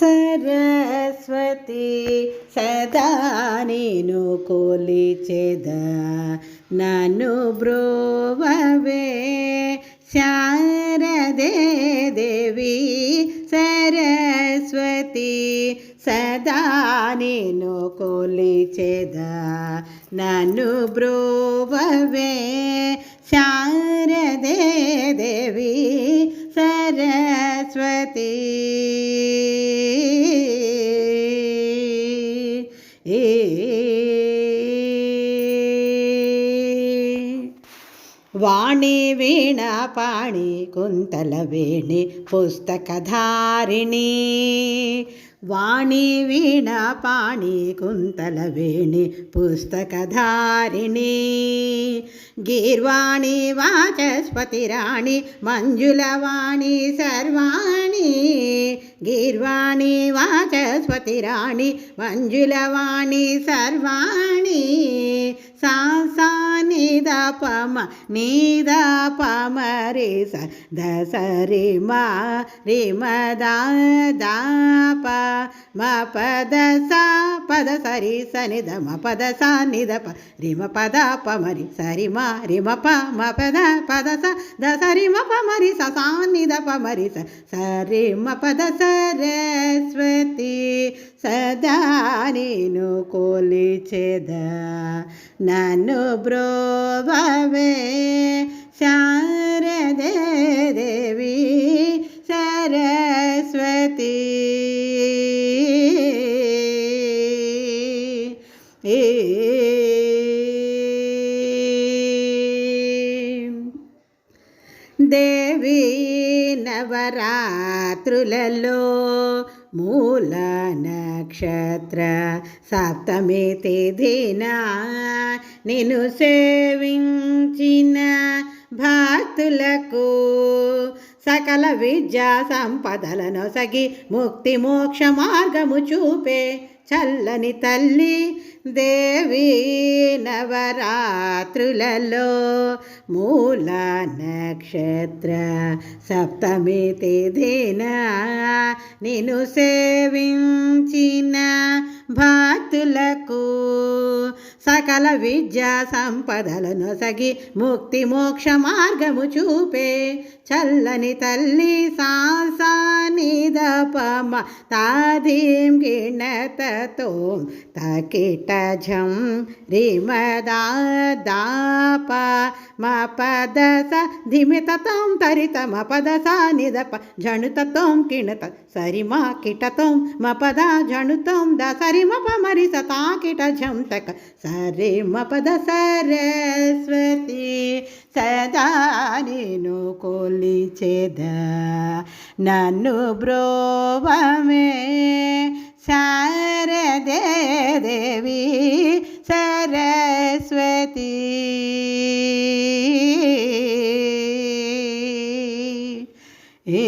సరస్వతి సదా నేను కొలిచెద. నన్ను బ్రోవవే శారదే దేవి సరస్వతి సదా నేను కొలిచెద. నన్ను బ్రోవవే శారదే దేవి సరస్వతి. వాణి వీణ పాణి కుంతల వేణి పుస్తకధారిణి. వాణి వీణ పాణి కుంతల వేణి పుస్తకధారిణి. గీర్వాణి వాచస్పతి రాణి మంజులవాణి సర్వాణి. గీర్వాణి వాచస్పతి రాణి మంజులవాణి సర్వాణి. సా సా నిద పమ నిద పమ రే స ద స రే మా రే మ దా దా ప మా పద సా పద సరి సని ద మ పద సా ని ద ప రిమ పద ప మరి సరి మా రిమ ప మ పద పద స ద సరి మ ప మరి స సా ని ద ప మరి స సరి మ పద సరస్వతి సదా నేను కొలిచెద నన్ను బ్రోవవే శారదే ఏ దేవి నవరాత్రులలో మూల నక్షత్ర సప్తమి తేదీన నేను సేవించిన భక్తులకు సకల విద్యా సంపదలను సగి ముక్తి మోక్ష మార్గము చూపే చల్లని తల్లి దేవి నవరాత్రులలో మూల నక్షత్ర సప్తమి తేదీన నిను సేవించిన భక్తులకు సకల విద్యా సంపదలను సగి ముక్తి మోక్ష మార్గము చూపే చల్లని తల్లి సా పమ తాదీం గిణతతో తకిట ఝం రిమదా దాప మ పద స ధిమితతం తరిత మ పద స నిద ప జణుతతం కిణత సరి మా కిటతం మ పద జణుతం ద సరి మ ప మరి స తా కిట ఝం తక సరి మ పద సరస్వతి సదా నేను కొలిచెద నన్ను బ్రోవమే శారదే దేవి సరస్వతి ఏ